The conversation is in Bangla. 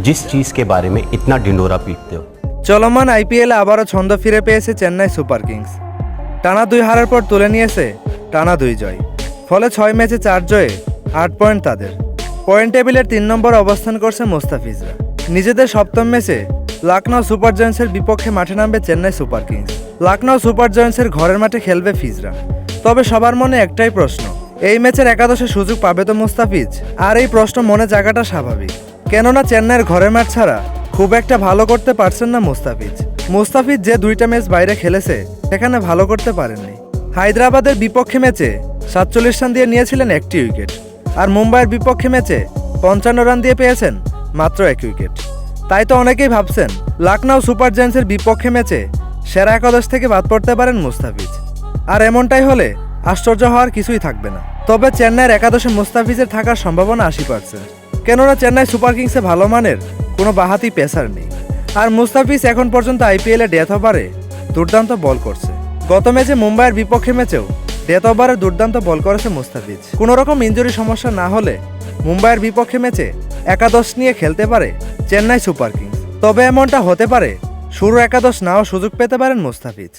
जिस चीज़ के बारे में इतना ढिंडोरा पीटते हो চলমান আইপিএলে আবারও ছন্দ ফিরে পেয়েছে চেন্নাই সুপার কিংস টানা দুই হারার পর তুলে নিয়েছে টানা দুই জয় ফলে ছয় ম্যাচে চার জয়ে আট পয়েন্ট তাদের পয়েন্ট টেবিলের তিন নম্বর অবস্থান করছে মোস্তাফিজরা নিজেদের সপ্তম ম্যাচে লখনৌ সুপার জয়েন্টসের বিপক্ষে মাঠে নামবে Chennai super kings Lucknow super জয়েন্টসের ঘরের মাঠে খেলবে ফিজরা তবে সবার মনে একটাই প্রশ্ন এই ম্যাচের একাদশে সুযোগ পাবে তো মুস্তাফিজ আর এই প্রশ্ন মনে জায়গাটা স্বাভাবিক কেননা চেন্নাইয়ের ঘরের ম্যাচ ছাড়া খুব একটা ভালো করতে পারছেন না মুস্তাফিজ। মুস্তাফিজ যে দুইটা ম্যাচ বাইরে খেলেছে, সেখানে ভালো করতে পারেননি। হায়দ্রাবাদের বিপক্ষে ম্যাচে সাতচল্লিশ রান দিয়ে নিয়েছিলেন একটি উইকেট, আর মুম্বাইয়ের বিপক্ষে ম্যাচে পঞ্চান্ন রান দিয়ে পেয়েছেন মাত্র এক উইকেট। তাই তো অনেকেই ভাবছেন লখনৌ সুপার জায়ান্টসের বিপক্ষে ম্যাচে সেরা একাদশ থেকে বাদ পড়তে পারেন মুস্তাফিজ। আর এমনটাই হলে আশ্চর্য হওয়ার কিছুই থাকবে না। তবে চেন্নাইয়ের একাদশে মুস্তাফিজের থাকার সম্ভাবনা আশি পার্সেন্ট। কেননা চেন্নাই সুপার কিংসে ভালো মানের কোনো বাহাতি পেসার নেই। আর মুস্তাফিজ এখন পর্যন্ত আইপিএলে ডেথ ওভারে দুর্দান্ত বল করছে। গত ম্যাচে মুম্বাইয়ের বিপক্ষে ম্যাচেও ডেথ ওভারে দুর্দান্ত বল করেছে মুস্তাফিজ। কোনো রকম ইঞ্জুরি সমস্যা না হলে মুম্বাইয়ের বিপক্ষে ম্যাচে একাদশ নিয়ে খেলতে পারে চেন্নাই সুপার কিংস। তবে এমনটা হতে পারে, শুরু একাদশ নাও সুযোগ পেতে পারেন মুস্তাফিজ।